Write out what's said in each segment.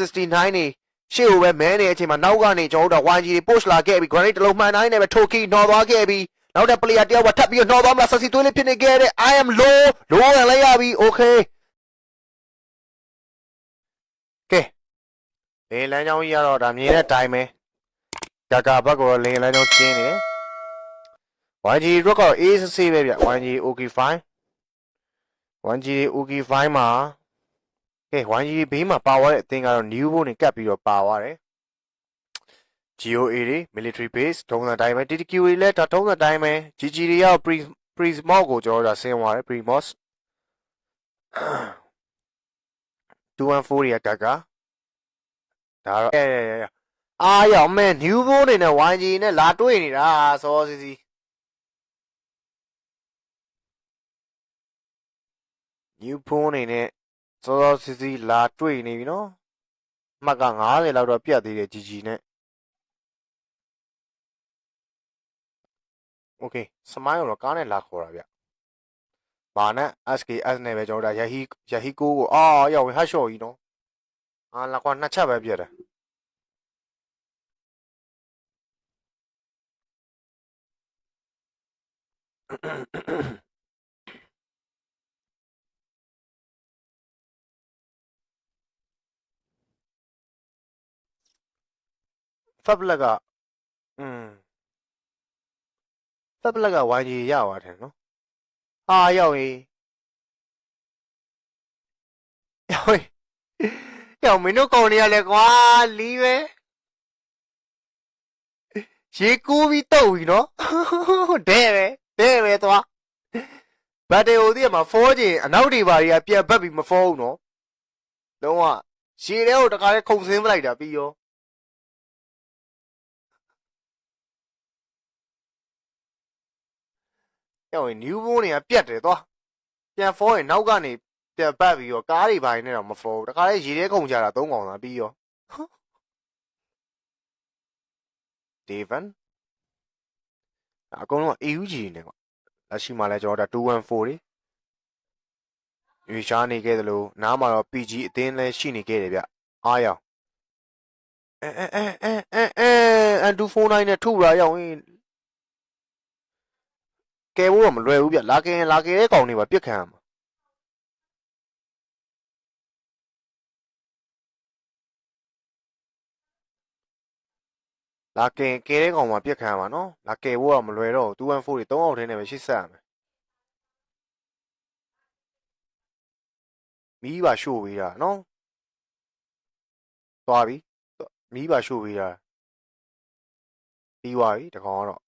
69နေရှေ့ကိုပဲမဲနေတဲ့အချိန်မှာနောက်ကနေကျွန်တော်တို့က YG တွေ push လာခဲ့ပြီး granite တစ်လုံးမှန်တိုင်းနဲ့ပဲ Toki နော်သွားခဲ့ပြီးနောက်တဲ့ player တယောက်ကထပ်ပြီးတော့နော်သွားမလားဆက်စီသွေးလေးဖြစ်နေခဲ့တဲ့ I am low low ရလိုက်ရပြီ okay ကဲလင်းလန်းချောင်းကြီးကတော့ဒါမြင်တဲ့အတိုင်းပဲကာကာဘက်ကတော့လင်းလန်းချောင်းကျင်းနေတယ် YG တို့ကတော့ A စစ်စစ်ပဲဗျ YG OK fine YG OK fine မှာ ကဲ YG ဘေးမှာပါသွားတဲ့အသင်းကတော့ new ဘုံနေကပ်ပြီးတော့ပါသွားတယ် GOA တွေ military base ထုံးစံတိုင်းပဲ TTQ တွေလည်းဒါထုံးစံတိုင်းပဲ GG တွေရောက် pre Prismos ကိုကျွန်တော်တို့ဒါဆင်းသွားတယ် Primos 214တွေကကကဒါတော့အဲအားရအောင်မဲ new ဘုံနေနဲ့ YG နဲ့လာတွေ့နေတာစောစီစီ new phone အနေနဲ့ စောစောစီစီလာတွေ့နေပြီနော်အမှတ်က90လောက်တော့ပြတ်သေးတယ် GG နဲ့ okay စမိုင်းတော့ကားနဲ့လာခေါ်တာဗျဘာနဲ့ SKS နဲ့ပဲကျွန်တော်တို့ဒါရဟီရဟီကိုကိုအာရောက်ဝင်ဟတ်ရှော့ကြီးနော်အာလာကွာနှစ်ချက်ပဲပြတ်တယ် ဖပ်လက်ကอืมဖပ်လက်က YG ရပါတယ်နော်အာရောက်ရင်ရောက်ရင်ရောက်မင်းတို့ကောင်တွေကလည်းကွာလီးပဲရေကူးပြီးတုတ်ပြီနော်ဒဲပဲဒဲပဲသွားဘတ်တေဟိုဒီမှာ4ကျင်အနောက်တွေပါတွေကပြန်ဘက်ပြီးမဖောဘူးနော်လုံးဝရေထဲကိုတခါလေးခုန်ဆင်းပလိုက်တာပြီးရော ရောက်ရင် new phone တွေကပြတ်တယ်သွားပြန်ဖောရင်နောက်ကနေပြန်ပတ်ပြီးတော့ကားတွေပိုင်းနဲ့တော့မဖောဘူးတခါလေရေထဲခုန်ကြတာသုံးကောင်သာပြီးရောဒေဗန်အကုန်လုံးက AUG နဲ့ကွာလက်ရှိမှလည်းကျွန်တော်တို့214တွေရွေရှားနေခဲ့သလိုနားမှာတော့ PG အသင်းလည်းရှိနေခဲ့တယ်ဗျအားရောင်အဲအဲအဲအဲအဲအဲ249နဲ့ထုတာရောက်ရင် ကယ်ဖို့တော့မလွယ်ဘူးဗျလာကယ်ရင်လာကယ်တဲ့ကောင်တွေပါပြစ်ခံရမှာလာကယ်ကယ်တဲ့ကောင်မှာပြစ်ခံရမှာနော်လာကယ်ဖို့တော့မလွယ်တော့ဘူး214တွေ3အောက်ထဲနဲ့ပဲရှစ်ဆက်ရမယ်မီးပါရှို့ပေးတာနော်သွားပြီမီးပါရှို့ပေးတာပြီးသွားပြီတကောင်ကတော့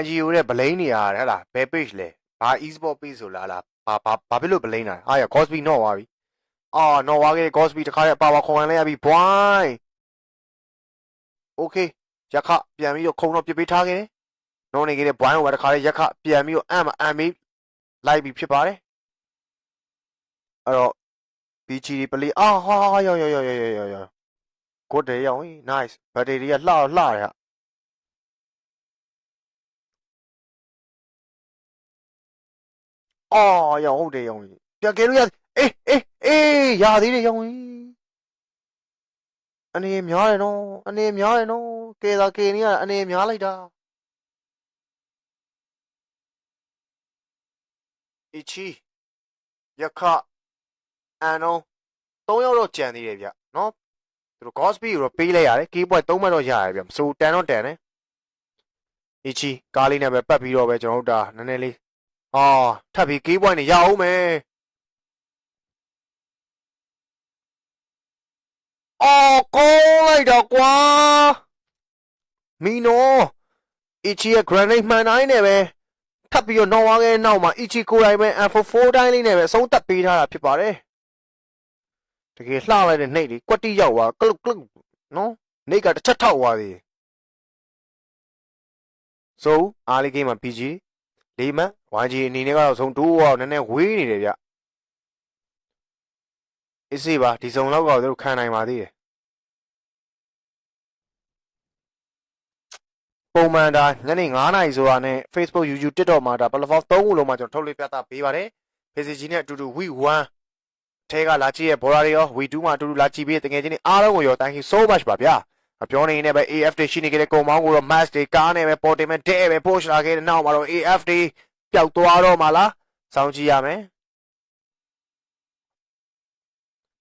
YGO တဲ့ blame နေရတယ်ဟဲ့လားဘယ် page လဲဘာ e-sport page ဆိုလားလားဘာဘာဘာဖြစ်လို့ blame တာလဲဟာရ Cosby တော့သွားပြီအာတော့သွားခဲ့ Cosby တခါတည်းပါပါခေါ်ဝင်လိုက်ရပြီ boy okay ရခပြန်ပြီးတော့ခုံတော့ပြစ်ပေးထားခဲ့တယ်နော်နေခဲ့တဲ့ boy ကိုပဲတခါတည်းရခပြန်ပြီးတော့အမ်အမ်ပြီးလိုက်ပြီးဖြစ်ပါတယ် အဲ့တော့ BG ဒီ play အာဟာရောရောရောရောရောရော good day ရောင်း nice battery တွေကလှတော့လှရဟအော်ရောင်ဟုတ်တယ်ရောင်ကြီးပြန်ကဲလို့ရအေးအေးအေးရသေးတယ်ရောင်ကြီးအနေများတယ်နော်အနေများတယ်နော်ကဲတာကဲနေရအနေများလိုက်တာအချီယခ အန်နော်၃ယောက်တော့ကြံသေးတယ်ဗျနော်သူတို့ Gosby ကိုတော့ပေးလိုက်ရတယ် key point ၃မှတ်တော့ရရတယ်ဗျမစိုးတန်တော့တန်တယ်အချီကားလေးနဲ့ပဲပတ်ပြီးတော့ပဲကျွန်တော်တို့ဒါနည်းနည်းလေးအာထပ်ပြီး key point နေရအောင်မယ်အော်ကောင်းလိုက်တော့ကွာမီနိုအီချီရဲ့ granite မှန်တိုင်းနဲ့ပဲထပ်ပြီးတော့နောက်သွားခဲ့တဲ့နောက်မှာအီချီကိုယ်တိုင်ပဲ F4 တိုင်းလေးနဲ့ပဲအဆုံးသက်ပေးထားတာဖြစ်ပါတယ် တကယ်လှလိုက်တဲ့နှိတ်လေးကွက်တိရောက်သွားကလုတ်ကလုတ်နော်နှိတ်ကတစ်ချက်ထောက်သွားသေးတယ်ဆိုအားလေး game မှာ PG လေးမှန် YG အနေနဲ့ကတော့ဇုံတိုးတော့နည်းနည်းဝေးနေတယ်ဗျအစ်စေးပါဒီဇုံလောက်ကတော့သူတို့ခံနိုင်ပါသေးတယ်ပုံမှန်ဒါညနေ9:00နာရီဆိုတာနဲ့ Facebook YouTube TikTok မှာဒါ platform 3ခုလုံးမှာကျွန်တော်ထုတ်လွှင့်ပြသပေးပါတယ်။ Facebook ကြီးနဲ့အတူတူ week 1 ထဲကလာကြည့်ရဲ့ border တွေရော week 2မှာအတူတူလာကြည့်ပြီးတကယ်ချင်းအားလုံးကိုရော thank you so much ပါဗျာ။အပြောနေနေပဲ AF တွေရှိနေကြတဲ့ကုံမောင်းကိုတော့ mask တွေကားနေပဲပေါ်တင်မဲ့တဲ့ပဲ post လာခဲ့တဲ့နောက်မှာတော့ AF တွေပျောက်သွားတော့မှလားစောင့်ကြည့်ရမယ်။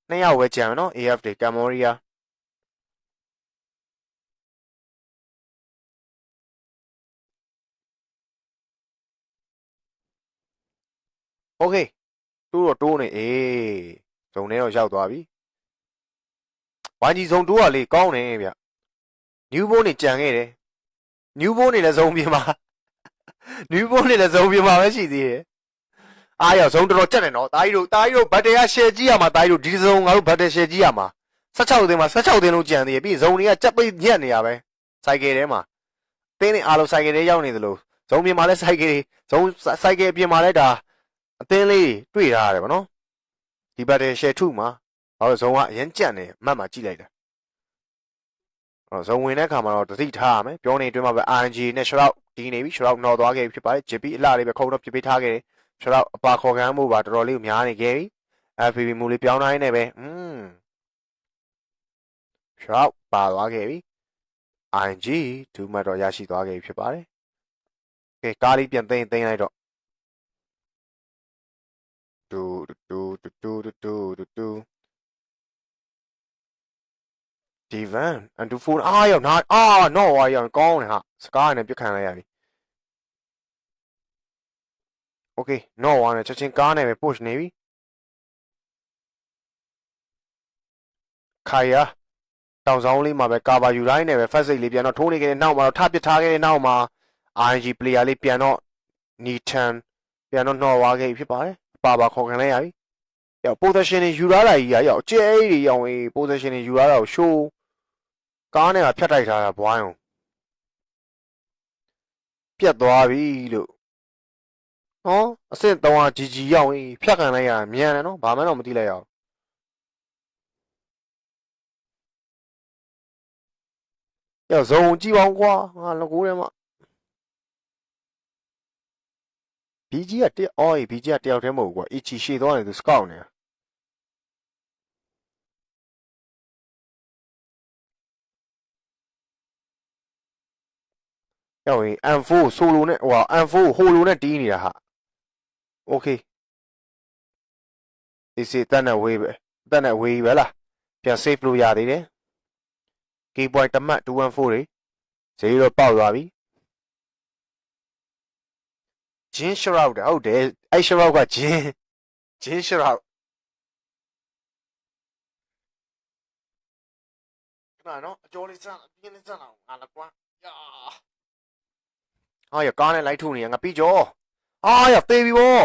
နှစ်ယောက်ပဲကြံမယ်နော် AF တွေ Cambodia Okay တိုးတော့တိုးနေအေးဇုံထဲတော့ရောက်သွားပြီဝိုင်းကြီးဇုံတိုးကလေကောင်းတယ်ဗျနျူးဘိုးနေကြံခဲ့တယ်နျူးဘိုးနေလည်းဇုံပြင်မှာနျူးဘိုးနေလည်းဇုံပြင်မှာပဲရှိသေးတယ်အားရဇုံတော်တော်ကြက်နေနော်တာကြီးတို့တာကြီးတို့ဘတ်တရားရှယ်ကြီးရမှာတာကြီးတို့ဒီဇုံငါတို့ဘတ်တရှယ်ကြီးရမှာ16သိန်းမှာ16သိန်းလုံးကြံသေးတယ်ပြီးဇုံတွေကကြက်ပိတ်ညက်နေရပဲစိုက်ကယ်ထဲမှာတင်းနေအားလုံးစိုက်ကယ်ထဲရောက်နေသလိုဇုံပြင်မှာလည်းစိုက်ကယ်ဇုံစိုက်ကယ်ပြင်မှာလည်းဒါ အသင်းလေးတွေ့ထားရတယ်ဗောနော်ဒီဘတ်တယ်ရှယ်ထုမှာဘာလို့ဇုံကအရင်ကြက်နေမှတ်မှာကြည့်လိုက်တာအော်ဇုံဝင်တဲ့ခါမှာတော့တတိထားရမယ်ပြောနေအတွင်းမှာပဲ RNG နဲ့ shroud ဒီနေပြီ shroud နော်သွားခဲ့ပြီဖြစ်ပါတယ် JP အလှလေးပဲခုံတော့ပြပေးထားခဲ့တယ် shroud အပါခေါ်ခံမှုပါတော်တော်လေးများနေခဲ့ပြီ FPV မူလေးပြောင်းတိုင်းနေပဲอืม shroud ပါသွားခဲ့ပြီ RNG ဒူးမတ်တော့ရရှိသွားခဲ့ပြီဖြစ်ပါတယ်ကဲကားလေးပြန်သိမ်းသိမ်းလိုက်တော့ တူတူတူတူတူတူတူဒီဗန်အန်တူဖိုအာရောက်နာအာနော်ဝါရောက်ကောင်းတယ်ဟာစကားနဲ့ပြစ်ခံလိုက်ရပြီโอเคနော်ဝါနဲ့ချက်ချင်းကားနဲ့ပဲ push နေပြီခိုင်ယာတောင်ဆောင်လေးမှာပဲကာဘာယူတိုင်းနဲ့ပဲ first aid လေးပြန်တော့ထိုးနေခဲ့တဲ့နောက်မှာတော့ထပစ်ထားခဲ့တဲ့နောက်မှာ RNG player လေးပြန်တော့ Neaton ပြန်တော့နှော်ဝါခဲ့ပြီဖြစ်ပါတယ် ပါပါခေါ်ခံလိုက်ရပြီ။ရောက် position တွေယူရတာကြီးကရောက်အကျဲကြီးတွေရောက်ရင် position တွေယူရတာကို show ကားနဲ့ကဖြတ်တိုက်ထားတာဘွိုင်းအောင်ပြတ်သွားပြီလို့ဟောအဆင့်3က GG ရောက်ရင်ဖြတ်ခံလိုက်ရတာမြန်တယ်နော်ဘာမှတော့မသိလိုက်ရအောင်ရောက်ဇုံကြည့်ပါဦးကွာငါလကိုးထဲမှာ BG ကတအော် BG ကတယောက်တည်းမဟုတ်ဘူးကွာ Ichi ရှေ့သွားနေသူ scout နေတာရောက်ရင် M4 solo နဲ့ဟို M4 holo နဲ့တီးနေတာဟာ Okay ဒီစီတန်နဲ့ဝေးပဲတန်နဲ့ဝေးပဲလားပြန် save လို့ရသေးတယ် key point တမတ်214တွေဈေးတော့ပေါက်သွားပြီ ဂျင်းရှရောက်တယ်ဟုတ်တယ်အဲ့ရှရောက်ကဂျင်းဂျင်းရှရောက်ခဏနော်အကျော်လေးစမ်းအပြင်းလေးစမ်းအောင်ငါလည်းကွာယာဟာရကားနဲ့လိုက်ထုနေရငါပြီးကြောအာရသေပြီဗော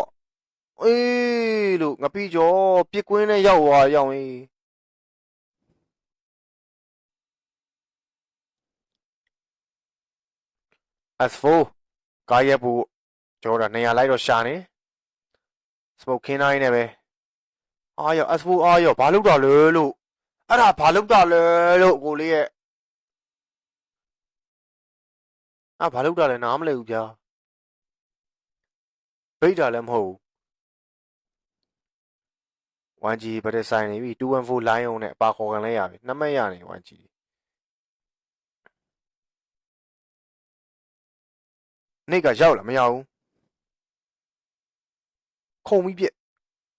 အေးလို့ငါပြီးကြောပြစ်ကွင်းနဲ့ရောက်သွားရောက်ရင် S4 ကားရက်ဖို့ ကျော်တာနေရာလိုက်တော့ရှာနေ smoke ခင်းတိုင်းနဲ့ပဲအာရော S4 အာရောဘာလုပ်တာလဲလို့အဲ့ဒါဘာလုပ်တာလဲလို့ကိုလေးရဲ့အာဘာလုပ်တာလဲနားမလဲဘူးဗျာဘိတ်တာလည်းမဟုတ်ဘူး 1G ဘယ်တဲ့ဆိုင်နေပြီ214 line အောင်နဲ့အပါခေါ်ခံလဲရပြီနှစ်မက်ရနေ 1G နေ့ကရောက်လာမရဘူး ခုံပြီးပြက်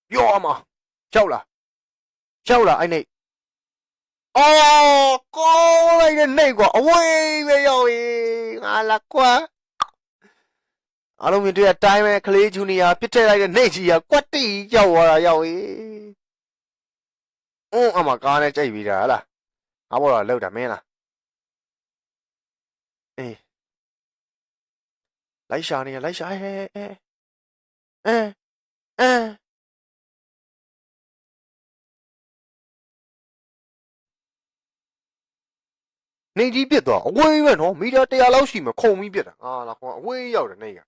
ပြောအမရောက်လာရောက်လာအဲ့နေ့အော်ကောလိုက်တဲ့နေ့ကွာအဝေးပဲရောက်ရင်ငါလာကွာအားလုံးမြင်တွေ့တဲ့အတိုင်းပဲကလေးဂျူနီယာပြစ်ထည့်လိုက်တဲ့နေ့ကြီးကကွက်တီရောက်သွားတာရောက်ရင်အင်းအမကားနဲ့ကြိတ်ပြီးတာဟလားငါဘောတော့လောက်တာမင်းလားအေးလိုက်ရှာနေရလိုက်ရှာဟဲအဲအဲ အဲနေကြီးပြစ်သွားအဝေးပဲနော်မီတာ100လောက်ရှိမှခုံပြီးပြစ်တာအာလာကွာအဝေးရောက်တယ်နေက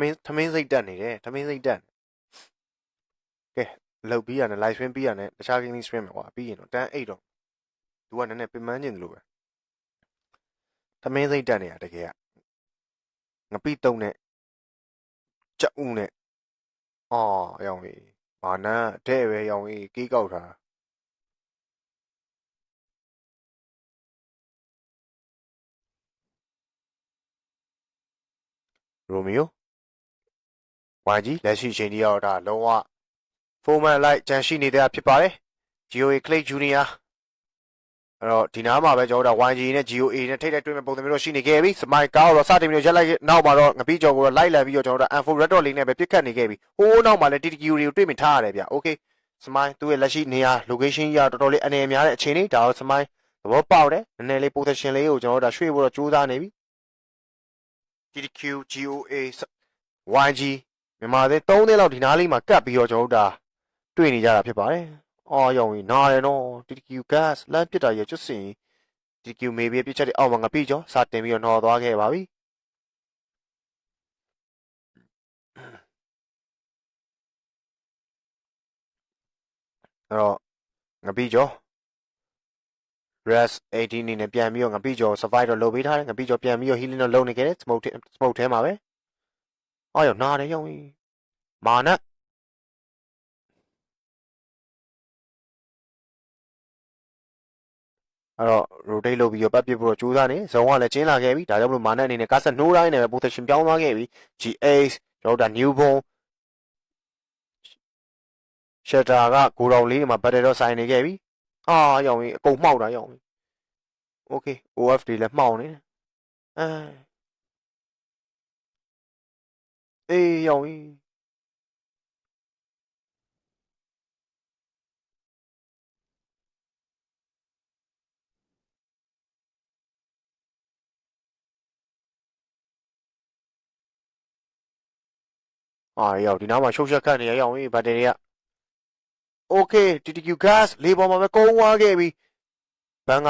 မင်းထမင်းစိတ်တက်နေတယ်ထမင်းစိတ်တက်နေကဲလှုပ်ပြီးရတယ် live stream ပြီးရတယ်တခြား gaming stream မှာကွာပြီးရင်တော့တန်းအိတ်တော့သူကနည်းနည်းပင်ပန်းကျင်တယ်လို့ပဲထမင်းစိတ်တက်နေတာတကယ်ကငပိတုံနဲ့ကြောက်ဦးနဲ့အော်အရောင်ကြီးမာနတဲ့ပဲရောင်ကြီးကေးကောက်တာရိုမီယို ဝိုင်ကြီးလက်ရှိချိန်ကြီးတော့ဒါလုံးဝ format လိုက်ကြံရှိနေတဲ့ဖြစ်ပါတယ် GOA Clay Junior အဲ့တော့ဒီနားမှာပဲကျွန်တော်တို့ YG နဲ့ GOA နဲ့ထိတ်တဲ့တွေ့မဲ့ပုံစံမျိုးတော့ရှိနေခဲ့ပြီစမိုင်ကားတော့စတင်ပြီးတော့ရက်လိုက်နောက်မှာတော့ငပိကျော်ကိုတော့လိုက်လံပြီးတော့ကျွန်တော်တို့ N4 Red Dot လေးနဲ့ပဲပြစ်ခတ်နေခဲ့ပြီဟိုးနောက်မှာလည်း TTQ တွေကိုတွေ့မြင်ထားရတယ်ဗျ Okay စမိုင်းသူ့ရဲ့လက်ရှိနေရာ location ကြီးကတော်တော်လေးအနေအများတဲ့အခြေအနေဒါတော့စမိုင်းသဘောပေါက်တယ်နည်းနည်းလေး position လေးကိုကျွန်တော်တို့ဒါရွှေ့ဖို့တော့ကြိုးစားနေပြီ TTQ GOA YG မြန်မာသေး3သိန်းလောက်ဒီနားလေးမှာကတ်ပြီးတော့ကျွန်တော်တို့ဒါတွေ့နေကြတာဖြစ်ပါတယ်။အော်ရောင်ကြီးနားတယ်နော် TTQ gas လမ်းပစ်တာရကျွတ်စင် TTQ မေဘီပြစ်ချက်တွေအောက်မှာငပိကျော်စတင်ပြီးတော့နှော်သွားခဲ့ပါပြီ။အဲ့တော့ငပိကျော် res 18အနေနဲ့ပြန်ပြီးတော့ငပိကျော် survive တော့လုပ်ပေးထားတယ်ငပိကျော်ပြန်ပြီးတော့ healing တော့လုပ်နေခဲ့တယ် smoke smoke ထဲမှာပဲ။ အော်ရောင်နားတယ်ရောင်ကြီးမာနအဲ့တော့ rotate လုပ်ပြီးတော့ပတ်ပစ်ဖို့တော့ကြိုးစားနေဇုံကလည်းကျင်းလာခဲ့ပြီဒါကြောင့်မလို့မာနအနေနဲ့ကားဆက်နှိုးတိုင်းနဲ့ပဲ position ပြောင်းသွားခဲ့ပြီ GH ကျွန်တော်တို့ဒါ new bone shutter ကဂိုဒေါင်လေးမှာ battery တော့ဆိုင်နေခဲ့ပြီအာရောင်ကြီးအကုန်မှောက်တာရောင်ကြီး okay OF တွေလည်းမှောက်နေတယ်အဲ အေးရောင်ကြီးအာရောက်ဒီနားမှာရှုပ်ရှက်ခတ်နေရအောင်ဘက်တရီက Okay TTQ gas လေးပေါ်မှာပဲကုန်းသွားခဲ့ပြီဘန်က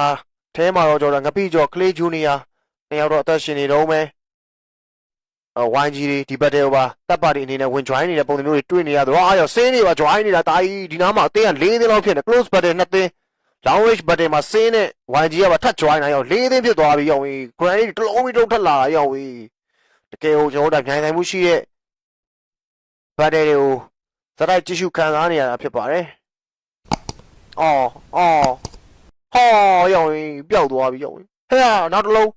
ထဲမှာတော့ကျွန်တော်ငပိကျော် Clay Junior နှစ်ယောက်တော့အသက်ရှင်နေတော့မယ်အ YG တွေဒီဘက်တဲပါတပ်ပါတီအနေနဲ့ဝင် join နေတဲ့ပုံစံမျိုးတွေတွေ့နေရတော့အာရောက်စင်းနေပါ join နေတာတာကြီးဒီနားမှာအတင်းက၄သိန်းလောက်ဖြစ်နေ close battle 2သိန်း long range battle မှာစင်းနဲ့ YG ကပါထပ် join လာရောက်၄သိန်းဖြစ်သွားပြီရောက်ပြီ granite တစ်လုံးပြီးတော့ထပ်လာရောက်ပြီတကယ်ဟိုကျွန်တော်တို့နိုင်နိုင်မှုရှိတဲ့ဘတ်တွေကိုစတိုက်ကြည့်ရှုခံစားနေရတာဖြစ်ပါတယ်။အော်အော်ဟောရောင်ရင်ပျောက်သွားပြီရောင်ရင်ဟဲ့နောက်တစ်လုံး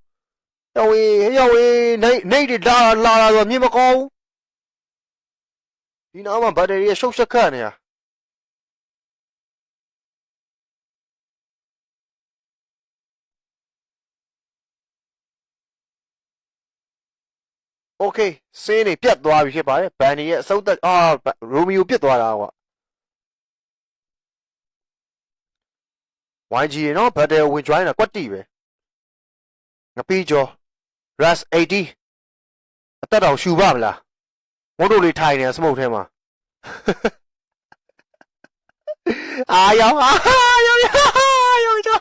ရောင်ရင်ရောင်ရင်နေနေတွေလာလာလာဆိုမြင်မကောင်းဘူးဒီနောက်မှာဘတ်တရီရှုပ်ရှက်ခတ်နေတာโอเคစင်းနေပြတ်သွားပြီဖြစ်ပါတယ်ဘန်နီရဲ့အစုပ်သက်အာရိုမီယိုပြတ်သွားတာကွာ YG ရေနော်ဘတ်တယ်ဝင် join တာကွက်တီပဲငပီးကျော် ras 80အသက်တော်ရှူပါမလားမို့တို့လေးထိုင်နေစမုတ်ထဲမှာအာယောအာယောယောယော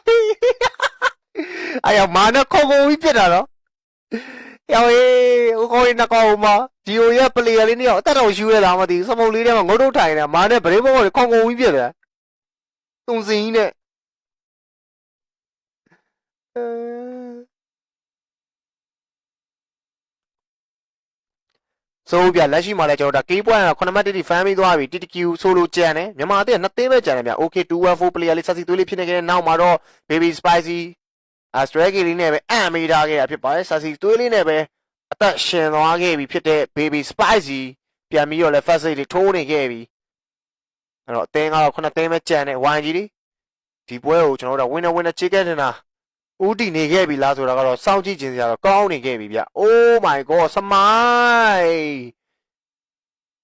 အာယောမာနခေါကိုပြီးပြစ်တာနော်ယောအေးဟိုခေါင်းနှစ်ကောင်မှာဂျီယိုရဲ့ပလေယာလေးနှစ်ယောက်အသက်တော်ရှူရတာမသိဘူးစမုတ်လေးထဲမှာငုတ်တို့ထိုင်နေမာနဲ့ဗရေးဘောကိုခေါကိုပြီးပြစ်တယ်တုံစင်ကြီးနဲ့ ဆိုပြလက်ရှိမှာလည်းကျွန်တော်ဒါ K point က9မှတ်တိတိ fan ပြီးသွားပြီ TTQ ဆိုလိုကြံတယ်မြန်မာအသင်းနှစ်သိန်းပဲကြံတယ်ဗျ OK 214 player လေးဆက်စီသွေးလေးဖြစ်နေခဲ့တဲ့နောက်မှာတော့ Baby Spicy အစထရဂီလေးနဲ့ပဲအံ့မေးထားခဲ့တာဖြစ်ပါတယ်ဆက်စီသွေးလေးနဲ့ပဲအသက်ရှင်သွားခဲ့ပြီဖြစ်တဲ့ Baby Spicy ပြန်ပြီးတော့လည်း first aid လေးထိုးနေခဲ့ပြီအဲ့တော့အသင်းကတော့9သိန်းပဲကြံတယ် YG ဒီဒီပွဲကိုကျွန်တော်တို့ winner winner ချေခဲ့နေတာ ဦးတည်နေခဲ့ပြီလားဆိုတာကတော့စောင့်ကြည့်ခြင်းစရာတော့ကောင်းနေခဲ့ပြီဗျ။ Oh my god စမိုင်း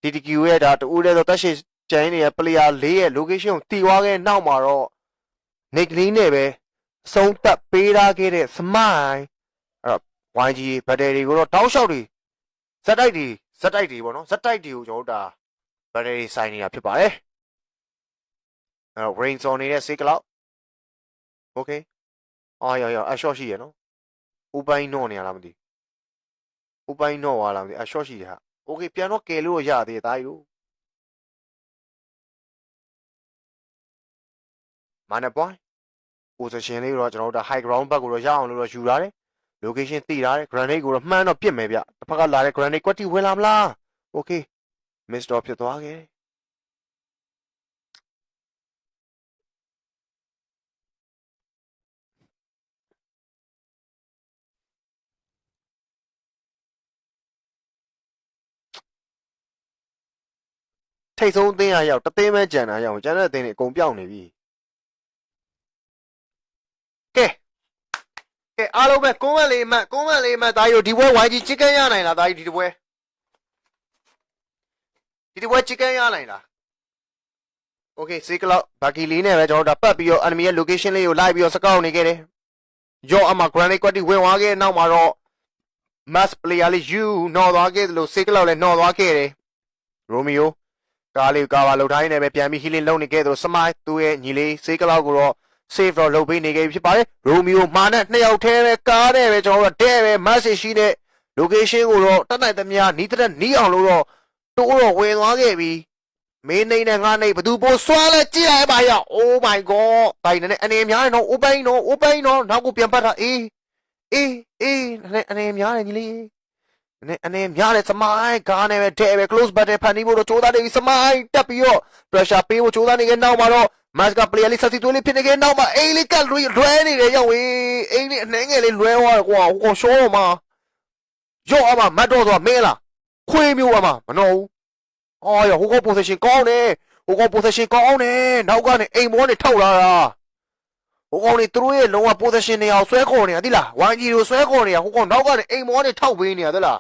DTQ ရဲ့ဒါတူတဲ့တော့တက်ရှိကျင်းနေတဲ့ player ၄ရဲ့ location ကိုတီသွားခဲ့နောက်မှာတော့ Nick Lee နဲ့ပဲအဆုံးသက်ပေးထားခဲ့တဲ့စမိုင်းအဲ့တော့ YG battery ကိုတော့တောက်လျှောက်တွေဇက်တိုက်တွေဇက်တိုက်တွေပေါ့နော်ဇက်တိုက်တွေကိုကျွန်တော်တို့ဒါ battery ဆိုင်နေတာဖြစ်ပါတယ်အဲ့တော့ rain zone နေတဲ့ sick cloud okay အာရရအရှော့ရှိရနော်ဥပိုင်းတော့နေရလားမသိဥပိုင်းတော့သွားလားမသိအရှော့ရှိရဟာ โอเคပြန်တော့ကယ်လို့ရသေးတယ်တာကြီးတို့မနက်ပွိုင်း position လေးကိုတော့ကျွန်တော်တို့ဒါ high ground ဘက်ကိုတော့ရအောင်လို့တော့ယူထားတယ် location သိထားတယ် grenade ကိုတော့မှန်းတော့ပြစ်မယ်ဗျတစ်ဖက်ကလာတဲ့ grenade ကွက်တီဝင်လာမလား okay miss တော့ဖြစ်သွားခဲ့တယ် ထိတ်ဆုံးအသင်းရရောက်တသိန်းပဲကြံတာရောက်ကျန်တဲ့အသင်းတွေအကုန်ပြောင်းနေပြီကဲကဲအားလုံးပဲကုန်းမလေးမှတ်ကုန်းမလေးမှတ်ဒါရီတို့ဒီပွဲ YG chicken ရနိုင်လားဒါရီဒီတပွဲဒီတပွဲ chicken ရနိုင်လား Okay စေကလောက်ဘာကီလီနဲ့ပဲကျွန်တော်တို့ဒါပတ်ပြီးတော့ enemy ရဲ့ location လေးကိုလိုက်ပြီးတော့စကောက်နေခဲ့တယ်ရောအမ granite ကွက်တီဝင်သွားခဲ့တဲ့နောက်မှာတော့ mass player လေး you နော်သွားခဲ့သလိုစေကလောက်လည်းနော်သွားခဲ့တယ် Romeo ကားလေးကားပါလှုပ်ထားရင်းနဲ့ပဲပြန်ပြီး healing လုပ်နေခဲ့သလိုစမိုင်းသူ့ရဲ့ညီလေးစေးကလောက်ကိုတော့ save တော့လုပ်ပေးနေခဲ့ပြီဖြစ်ပါတယ်ရိုမီယိုမာနဲ့နှစ်ယောက်တည်းပဲကားနဲ့ပဲကျွန်တော်တို့တဲ့ပဲ message ရှိတဲ့ location ကိုတော့တတ်နိုင်သမျှနီးတဲ့နီးအောင်လို့တော့တိုးတော့ဝင်သွားခဲ့ပြီမင်းနေနဲ့ငါနေဘသူပိုးဆွဲလဲကြည့်လိုက်ပါရ Oh my god ဘိုင်နဲ့အနေများနေတော့ open တော့ open တော့နောက်ကိုပြန်ပတ်တာအေးအေးအေးအနေများနေညီလေးအ နေအနေများတယ်စမိုင်းကားနဲ့ပဲတဲ့ပဲ close battle ဖန်တီးဖို့တော့ကြိုးစားနေပြီစမိုင်းတက်ပြီးတော့ pressure ပေးဖို့ကြိုးစားနေခဲ့နောက်မှာတော့ mask က player လေးဆက်စီသွေးလေးဖြစ်နေခဲ့နောက်မှာအိမ်လေးကလွှဲလွှဲနေတယ်ရောက်ဝေးအိမ်လေးအနှဲငယ်လေးလွှဲသွားတယ်ကွာဟိုရှောတော့မှာရော့အမမတ်တော့ဆိုတာမင်းလားခွေးမျိုးအမမနှောဘူးအော်ရဟိုက position ကောင်းတယ်ဟိုက position ကောင်းတယ်နောက်ကနေအိမ်မောနေထောက်လာတာဟိုကောင်နေသူတို့ရဲ့လုံးဝ position နေအောင်ဆွဲခေါ်နေတာသိလား 1G ကိုဆွဲခေါ်နေတာဟိုကောင်နောက်ကနေအိမ်မောနေထောက်ပေးနေတာသိလား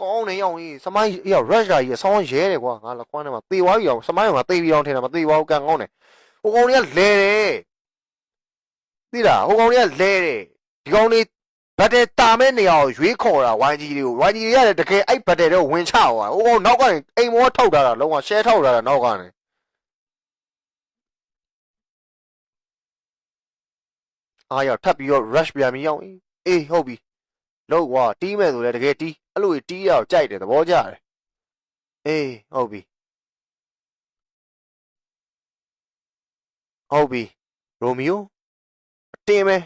ကောင်းနေရောက်ကြီးစမိုင်းအေး rush ရာကြီးအဆောင်ရဲတယ်ကွာငါလက်ကွမ်းထဲမှာသေသွားပြီအောင်စမိုင်းကသေပြီးအောင်ထင်တာမသေပါဘူးကန်ကောင်းတယ်ဟိုကောင်တွေကလဲတယ်သိလားဟိုကောင်တွေကလဲတယ်ဒီကောင်တွေဘတ်တယ်တာမဲ့နေရာကိုရွေးခေါ်တာ YG တွေကို YG တွေရတယ်တကယ်အဲ့ဘတ်တယ်တော့ဝင်ချသွားဟိုကောင်နောက်ကနေအိမ်မောထောက်ထားတာလုံးဝ share ထောက်ထားတာနောက်ကနေအားရထပ်ပြီးတော့ rush ပြန်ပြီးရောက်အေးဟုတ်ပြီလို့ကွာတီးမဲ့ဆိုလဲတကယ်တီး အဲ့လိုတီးရအောင်ကြိုက်တယ်သဘောကျတယ်အေးဟုတ်ပြီဟုတ်ပြီရိုမီယိုအတင်းပဲ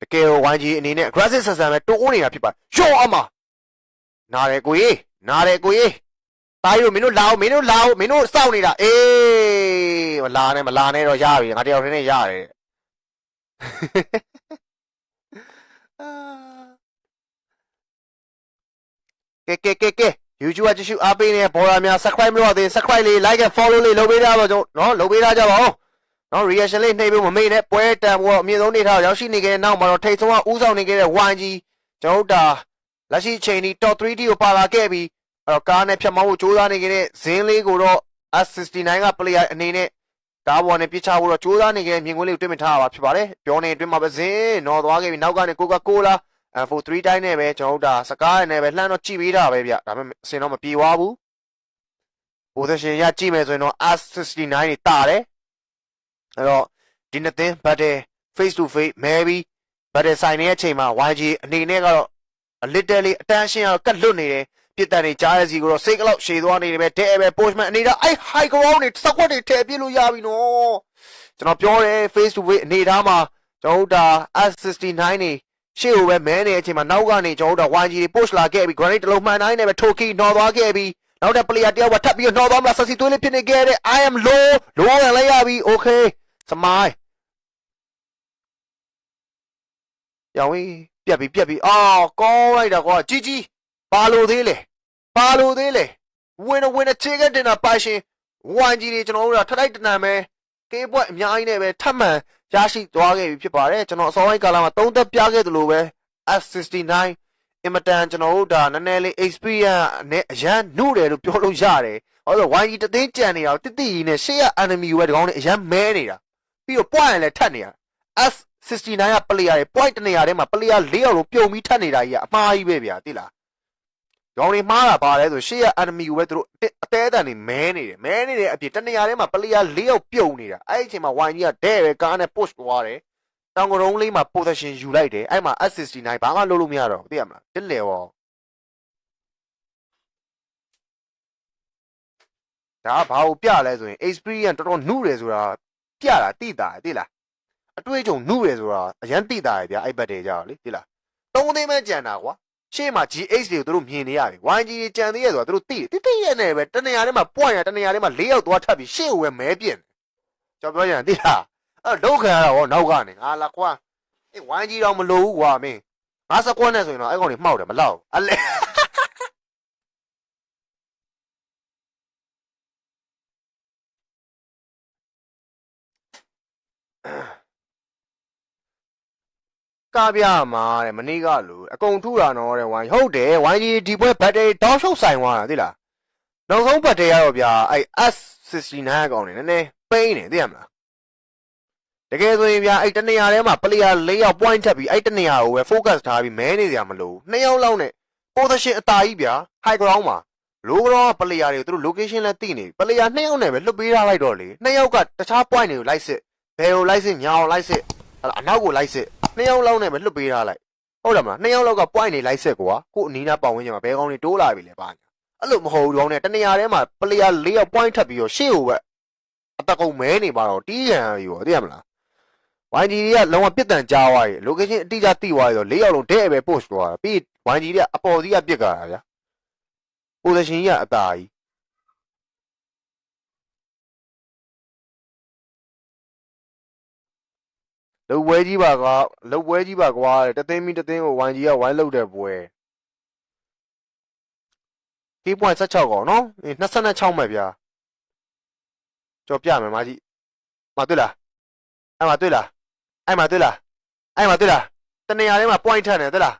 တကယ်တော့ YG အနေနဲ့ aggressive ဆက်ဆံပဲတိုးနေတာဖြစ်ပါရော့အမနားတယ်ကိုကြီးနားတယ်ကိုကြီးတားရီတို့မင်းတို့လာအောင်မင်းတို့လာအောင်မင်းတို့စောင့်နေတာအေးမလာနဲ့မလာနဲ့တော့ရပြီငါတယောက်တည်းနဲ့ရတယ်အာ ကဲကဲကဲကဲ YouTube ကကြည့်ရှုအားပေးနေတဲ့ဘော်ရာများ subscribe မလုပ်ရသေး subscribe လေး like and follow လေးလုပ်ပေးကြပါကြောနော်လုပ်ပေးကြပါဦးနော် reaction လေးနှိပ်ပြီးမမေ့နဲ့ပွဲတန်ဖို့အမြင့်ဆုံးနေထားရောက်ရှိနေခဲ့တဲ့နောက်မှာတော့ထိတ်ဆုံးကဥဆောင်နေခဲ့တဲ့ YG ကျွန်တော်တို့ဒါလက်ရှိအချိန်ဒီ top 3D ကိုပါလာခဲ့ပြီးအဲ့တော့ကားနဲ့ဖြတ်မောင်းဖို့ကြိုးစားနေခဲ့တဲ့ဇင်းလေးကိုတော့ S69 က player အနေနဲ့ကားပေါ်နဲ့ပြစ်ချဖို့တော့ကြိုးစားနေခဲ့တဲ့မြင်ကွင်းလေးကိုတွေ့မြင်ထားရပါဖြစ်ပါတယ်ပြောနေအတွင်းမှာပဲဇင်းနော်သွားခဲ့ပြီးနောက်ကနေကို ကကိုလာ F4 3တိုင်းနဲ့ပဲကျွန်တော်တို့ဒါစကားနဲ့ပဲလှမ်းတော့ကြည့်ပေးတာပဲဗျဒါပေမဲ့အစင်တော့မပြေသွားဘူး position ရကြည့်မယ်ဆိုရင်တော့ S69 တွေတာတယ်အဲ့တော့ဒီနှစ်သင်း battle face to face maybe battle ဆိုင်နေတဲ့အချိန်မှာ YG အနေနဲ့ကတော့ a little လေး attention ကတော့ကတ်လွတ်နေတယ်ပြစ်တန်နေကြားရစီကိုတော့စိတ်ကလောက်ရှည်သွားနေတယ်ပဲတဲ့ပဲ postman အနေနဲ့အဲ့ high ground တွေစက်ခွက်တွေထည့်ပြလို့ရပြီနော်ကျွန်တော်ပြောတယ် face to face အနေထားမှာကျွန်တော်တို့ဒါ S69 တွေ ရှေ့ကိုပဲမဲနေတဲ့အချိန်မှာနောက်ကနေကျွန်တော်တို့ YG တွေ push လာခဲ့ပြီး granite တစ်လုံးမှန်တိုင်းနဲ့ပဲထိုကီနော်သွားခဲ့ပြီးနောက်တဲ့ player တယောက်ကထပ်ပြီးနော်သွားမလားဆက်စီသွေးလေးဖြစ်နေခဲ့တဲ့ I am low low ရလိုက်ရပြီ okay စမိုင်းရောင်ကြီးပြက်ပြီပြက်ပြီအော်ကောင်းလိုက်တာကွာကြီးကြီးပါလို့သေးလေပါလို့သေးလေဝင်ဝင်ချေကတင်တာပါရှင် YG တွေကျွန်တော်တို့ကထထိုက်တနံပဲကေးပွက်အများကြီးနဲ့ပဲထပ်မှန် ရရှိသွားခဲ့ပြီဖြစ်ပါတယ်ကျွန်တော်အစောပိုင်းကာလမှာသုံးသက်ပြခဲ့သလိုပဲ F69 အင်မတန်ကျွန်တော်တို့ဒါနည်းနည်းလေး experience နဲ့အရန်နှုတ်တယ်လို့ပြောလို့ရတယ်။ဟောဆို YG တသိန်းကြံနေတာတိတိကြီးနဲ့ရှေ့က enemy ပဲဒီကောင်းနဲ့အရန်မဲနေတာ။ပြီးတော့ point လည်းထပ်နေတာ။ F69 က player တွေ point တနေရာထဲမှာ player ၄ယောက်လုံးပြုံပြီးထပ်နေတာကြီးကအမှားကြီးပဲဗျာတိလား။ ကောင်းနေမှားတာပါလဲဆိုရှေ့က enemy ကိုပဲသူတို့အသေးအတန်နေမဲနေတယ်မဲနေတဲ့အပြင်တနေရာထဲမှာ player ၄ယောက်ပြုံနေတာအဲ့ဒီအချိန်မှာ YG ကတဲ့ပဲကားနဲ့ push သွားတယ်တောင်ကရုံးလေးမှာ position ယူလိုက်တယ်အဲ့မှာ S69 ဘာမှလုပ်လို့မရတော့ဘူးသိရမလားတစ်လေရောဒါကဘာကိုပြလဲဆိုရင် experience တော်တော်နှုတယ်ဆိုတာပြတာတိတာတိလားအတွေ့အကြုံနှုတယ်ဆိုတာအရန်တိတာရဗျာအဲ့ဘက်တွေကြောက်လေတိလားသုံးသိန်းပဲကြံတာကွာ ရှေ့မှာ GH တွေကိုသူတို့မြင်နေရပြီ YG တွေကြံသေးရဆိုတာသူတို့သိတယ်တိတိရဲ့နဲ့ပဲတနေရာထဲမှာ point ရတနေရာထဲမှာ၄ယောက်သွားထပ်ပြီးရှေ့ကိုပဲမဲပြင်းတယ်ကြောက်ပြောရင်တိလားအဲ့ဒုက္ခရတော့နောက်ကနေငါလာကွာအေး YG တော့မလိုဘူးကွာမင်းငါစကွက်နဲ့ဆိုရင်တော့အဲ့ကောင်တွေမှောက်တယ်မလောက်ဘူးအလဲ ကားပြမှာတဲ့မနေ့ကလို့အကုန်ထုတာနော်တဲ့ဝိုင်းဟုတ်တယ်ဝိုင်းကြီးဒီပွဲဘက်တရီတောက်ရှုပ်ဆိုင်သွားတာသိလားနောက်ဆုံးဘက်တရီကတော့ဗျာအဲ့ S69 အကောင်နေနည်းနည်းပိန်းနေသိရမလားတကယ်ဆိုရင်ဗျာအဲ့တနေရာထဲမှာ player ၄ယောက် point ထပ်ပြီးအဲ့တနေရာကိုပဲ focus ထားပြီးမဲနေကြမလို့နှစ်ယောက်လောက်နဲ့ position အတာကြီးဗျာ high ground မှာ low ground က player တွေကိုသူတို့ location လည်းသိနေပြီ player နှစ်ယောက်နဲ့ပဲလွတ်ပေးထားလိုက်တော့လေနှစ်ယောက်ကတခြား point တွေကိုလိုက်စစ်ဘယ်ကိုလိုက်စစ်ညာကိုလိုက်စစ်အဲ့ဒါအနောက်ကိုလိုက်စစ် နှစ်ယောက်လောက်နဲ့ပဲလွတ်ပေးထားလိုက်ဟုတ်တယ်မလားနှစ်ယောက်လောက်က point နေလိုက်ဆက်ကွာကို့အနီးနားပတ်ဝန်းကျင်မှာဘယ်ကောင်းနေတိုးလာပြီလဲပါညာအဲ့လိုမဟုတ်ဘူးတော့နဲ့တနေရာထဲမှာ player ၄ယောက် point ထပ်ပြီးတော့ရှေ့ကိုပဲအတကုံမဲနေပါတော့တီးရန်ပြီရောသိရမလား YG တွေကလုံးဝပြစ်ဒဏ်ကြားသွားပြီ location အတိအကျသိသွားပြီဆို၄ယောက်လုံးတဲ့ပဲ post သွားတာပြီး YG တွေကအပေါ်စီးကပြစ်ကြတာဗျာ position ကြီးကအတာကြီး လုတ်ပွဲကြီးပါကွာလုတ်ပွဲကြီးပါကွာတဲ့တသိန်းမီတသိန်းကို 1G ကဝိုင်းလုတ်တဲ့ပွဲ3.16ကောနော်အေး26မဲ့ဗျာကြော်ပြမယ်မကြီးမတွေ့လားအဲ့မှာတွေ့လားအဲ့မှာတွေ့လားအဲ့မှာတွေ့လားတနေရာထဲမှာ point ထပ်နေတွေ့လား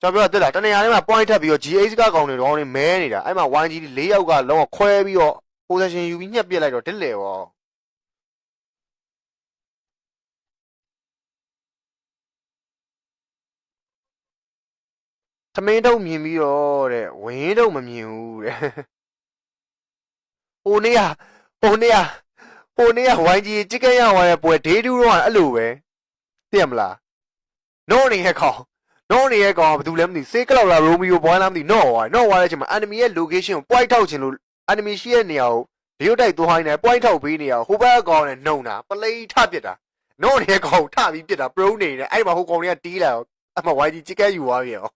ကြော်ပြောတွေ့လားတနေရာထဲမှာ point ထပ်ပြီးတော့ GH ကကောင်တွေတော့နေမဲနေတာအဲ့မှာ 1G ၄ယောက်ကလုံးဝခွဲပြီးတော့ possession ယူပြီးညှက်ပစ်လိုက်တော့ဒစ်လေရော သမင်းတော့မြင်ပြီးတော့တဲ့ဝင်းတော့မမြင်ဘူးတဲ့ဟိုနေ့ကဟိုနေ့ကဟိုနေ့ကဝိုင်းကြီးချစ်ကရဝါရဲ့ပွဲဒေးတူတော့အဲ့လိုပဲသိရမလားနော့နေရဲ့ကောင်နော့နေရဲ့ကောင်ကဘာလို့လဲမသိစေးကလောက်လာရိုမီယိုဘွိုင်းလားမသိနော့ဝါနော့ဝါရဲ့ချိန်မှာ enemy ရဲ့ location ကို point ထောက်ချင်လို့ enemy ရှိရဲ့နေရာကိုဗီဒီယိုတိုက်သွားနေ point ထောက်ပေးနေရဟိုဘက်ကောင်နဲ့နှုံတာပလိထပစ်တာနော့နေရဲ့ကောင်ထပြီးပစ်တာ pro နေတယ်အဲ့မှာဟိုကောင်တွေကတီးလာတော့အမှ YG ချစ်ကယူသွားပြီရော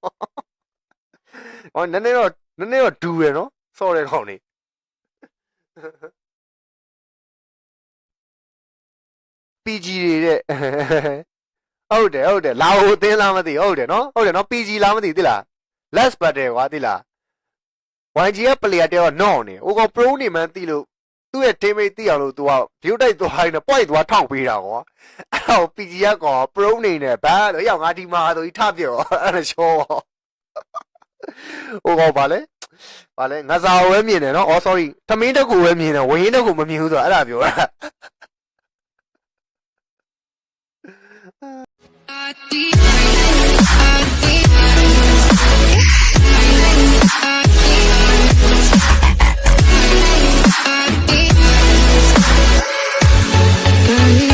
ဟောနည်းနည်းတော့နည်းနည်းတော့ဒူရယ်နော်စော်တဲ့ကောင်နေ PG တွေတဲ့ဟုတ်တယ်ဟုတ်တယ်လာဟိုအသင်းလားမသိဟုတ်တယ်နော်ဟုတ်တယ်နော် PG လားမသိသိလား less battle ကွာသိလား YG က player တယောက်နော်နေဟိုကောင် pro နေမှန်းသိလို့သူ့ရဲ့ teammate သိအောင်လို့ तू က view တိုက်သွားရင် point သွားထောက်ပေးတာကွာအဲ့တော့ PG ကကောင် pro နေနေဘာလို့ရောက်ငါဒီမှာဆိုပြီးထပြရောအဲ့ဒါချော ဟိုကောင်ဗာလဲဗာလဲငဇာဝဲမြင်တယ်နော်အော် sorry သမင်းတက်ကိုဝဲမြင်တယ်ဝင်းတက်ကိုမမြင်ဘူးဆိုတော့အဲ့ဒါပြောတာအာ